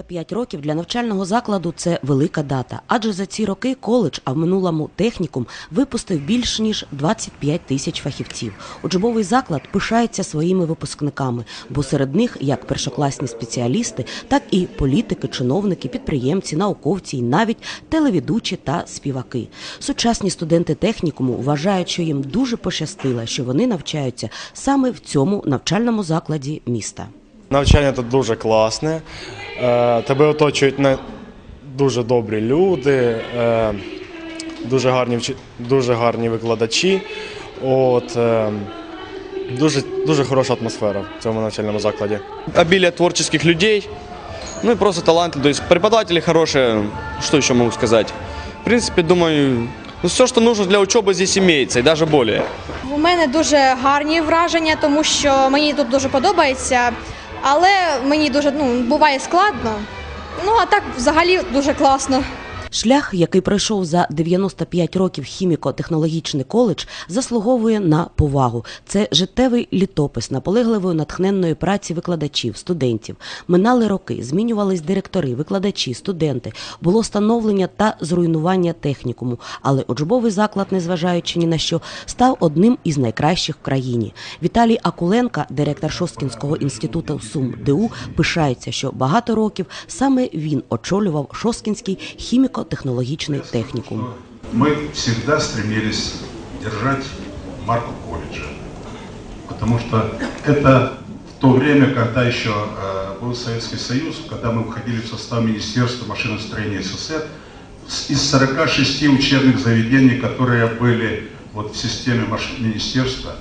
95 років для навчального закладу це велика дата, адже за ці роки коледж, а в минулому технікум, випустив більш ніж 25 тисяч фахівців. Учбовий заклад пишається своїми випускниками, бо серед них як першокласні спеціалісти, так і політики, чиновники, підприємці, науковці і навіть телеведучі та співаки. Сучасні студенти технікуму вважають, що їм дуже пощастило, що вони навчаються саме в цьому навчальному закладі міста. Навчання тут дуже класне. Е, Тебе оточують не дуже добрі люди, е, дуже гарні, дуже гарні викладачі. От, е, дуже, дуже хороша атмосфера в цьому навчальному закладі. обилие творческих людей, ну и просто таланты. То есть преподаватели хорошие, что еще могу сказать? В принципе, думаю, ну, все, что нужно для учебы здесь имеется, и даже более. У мене дуже гарні враження, тому що мені тут дуже подобається, але мені дуже ну, буває складно. Ну а так взагалі дуже класно. Шлях, який пройшов за 95 років хіміко-технологічний коледж, заслуговує на повагу. Це життєвий літопис наполегливої натхненної праці викладачів, студентів. Минали роки, змінювались директори, викладачі, студенти. Було становлення та зруйнування технікуму. Але учбовий заклад, незважаючи ні на що, став одним із найкращих в країні. Віталій Акуленка, директор Шосткінського інституту СУМ ДУ, пишається, що багато років саме він очолював Шосткінський хіміко-технологічний технікум. Мы всегда стремились держать марку колледжа, потому что это в то время, когда еще э, был Советский Союз, когда мы входили в состав Министерства машиностроения СССР, с- из 46 учебных заведений, которые были вот в системе маш- министерства,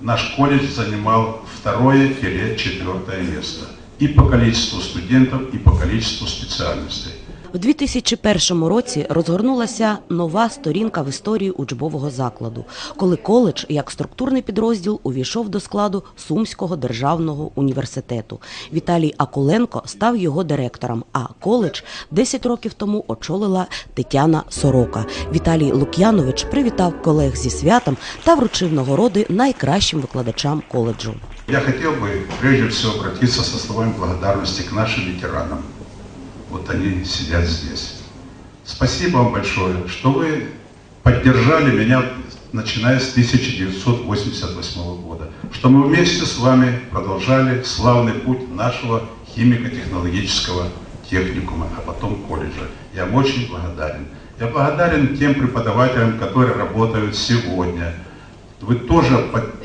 наш колледж занимал второе-четвертое место и по количеству студентов, и по количеству специальностей. В 2001 році розгорнулася нова сторінка в історії учбового закладу, коли коледж як структурний підрозділ увійшов до складу Сумського державного університету. Віталій Акуленко став його директором, а коледж 10 років тому очолила Тетяна Сорока. Віталій Лук'янович привітав колег зі святом та вручив нагороди найкращим викладачам коледжу. Я хотел бы прежде всего обратиться со словами благодарности к нашим ветеранам. Вот они сидят здесь. Спасибо вам большое, что вы поддержали меня, начиная с 1988 года, что мы вместе с вами продолжали славный путь нашего химико-технологического техникума, а потом колледжа. Я вам очень благодарен. Я благодарен тем преподавателям, которые работают сегодня. Вы тоже поддерживаете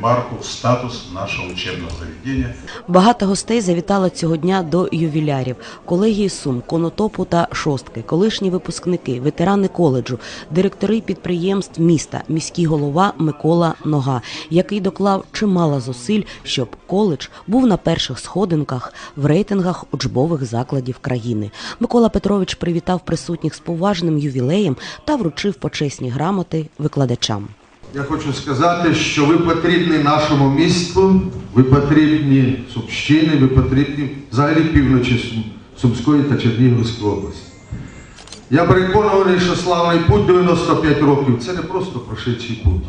марку, статус нашего учебного заведения. Багато гостей завітало цього дня до ювілярів, колегії Сум, Конотопу та Шостки, колишні випускники, ветерани коледжу, директори підприємств міста, міський голова Микола Нога, який доклав чимало зусиль, щоб коледж був на перших сходинках в рейтингах учбових закладів країни. Микола Петрович привітав присутніх з поважним ювілеєм та вручив почесні грамоти викладачам. Я хочу сказати, що ви потрібні нашому місту, ви потрібні Сумщини, ви потрібні взагалі півночі Сумської та Чернігівської області. Я переконаний, що славний путь 95 років це не просто прошедший путь.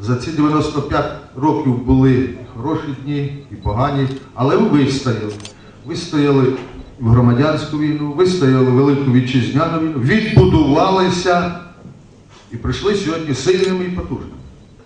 За ці 95 років були і хороші дні, і погані, але ви вистояли. Ви стояли в громадянську війну, ви стояли в Велику Вітчизняну війну, відбудувалися і прийшли сьогодні сильними і потужними.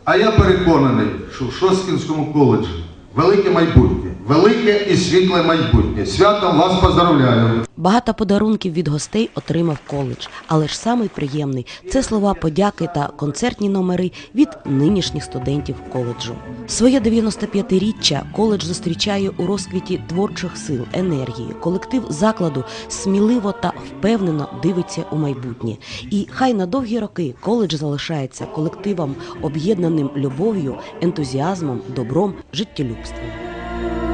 А я переконаний, що в Шосткінському коледжі велике майбутнє, велике і світле майбутнє. Святом вас поздравляю! Багато подарунків від гостей отримав коледж, але ж самий приємний це слова подяки та концертні номери від нинішніх студентів коледжу. Своє 95-річчя коледж зустрічає у розквіті творчих сил, енергії. Колектив закладу сміливо та впевнено дивиться у майбутнє. І хай на довгі роки коледж залишається колективом, об'єднаним любов'ю, ентузіазмом, добром, рабством.